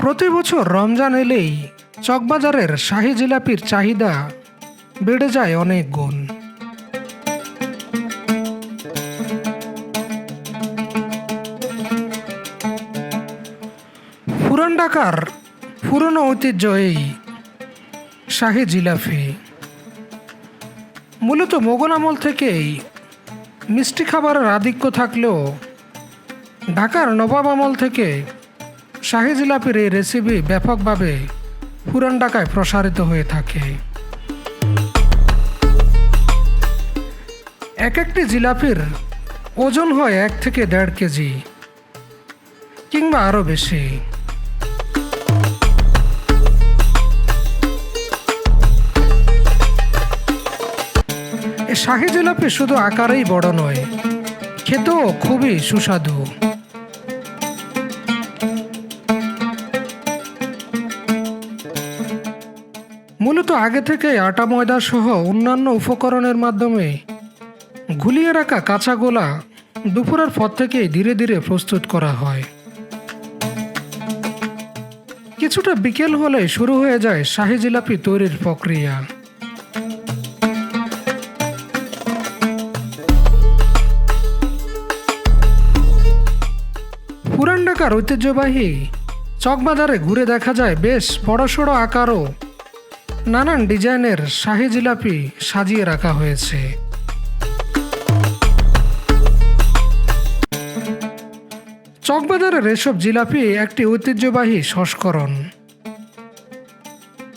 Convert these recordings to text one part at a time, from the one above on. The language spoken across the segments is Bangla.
প্রতি বছর রমজান এলেই চকবাজারের শাহী জিলাপির চাহিদা বেড়ে যায় অনেক গুণ। পুরান ঢাকার পুরনো ঐতিহ্য এই শাহী জিলাপি। মূলত মোগল আমল থেকেই মিষ্টি খাবারের আধিক্য থাকলেও ঢাকার নবাব আমল থেকে শাহী জিলাপির এই রেসিপি ব্যাপকভাবে পুরান ঢাকায় প্রসারিত হয়ে থাকে। এক একটি জিলাপির ওজন হয় এক থেকে দেড় কেজি কিংবা আরও বেশি। শাহী জিলাপি শুধু আকারেই বড় নয়, খেতেও খুবই সুস্বাদু। মূলত আগে থেকে আটা ময়দা সহ অন্যান্য উপকরণের মাধ্যমে ঘুলিয়ে রাখা কাঁচা গোলা দুপুরের পর থেকেই ধীরে ধীরে প্রস্তুত করা হয়। কিছুটা বিকেল হলে শুরু হয়ে যায় শাহী জিলাপি তৈরির প্রক্রিয়া। পুরান ঢাকার ঐতিহ্যবাহী চকবাজারে ঘুরে দেখা যায় বেশ বড়সড় আকারও নানান ডিজাইনের শাহি জিলাপি সাজিয়ে রাখা হয়েছে। চকবাজারের এসব জিলাপি একটি ঐতিহ্যবাহী সংস্করণ।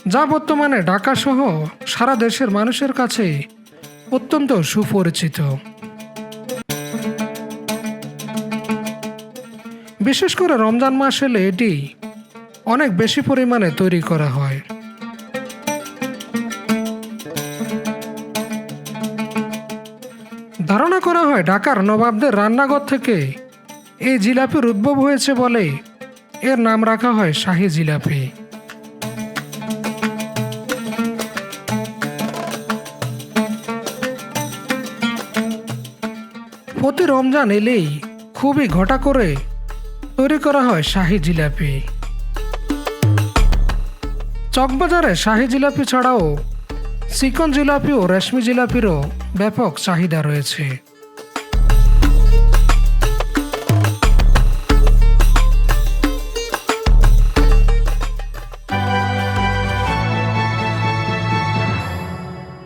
যা বর্তমানে ঢাকা সহ সারা দেশের মানুষের কাছে অত্যন্ত সুপরিচিত। বিশেষ করে রমজান মাস এলে এটি অনেক বেশি পরিমাণে তৈরি করা হয়। ধারণা করা হয় ঢাকার নবাবদের রান্নাঘর থেকে এই জিলাপির উদ্ভব হয়েছে বলে এর নাম রাখা হয় শাহী জিলাপি। প্রতি রমজান এলেই খুবই ঘটা করে তৈরি করা হয় শাহী জিলাপি। চকবাজারে শাহী জিলাপি ছাড়াও চিকন জিলাপি ও রেশমি জিলাপিরও ব্যাপক চাহিদা রয়েছে।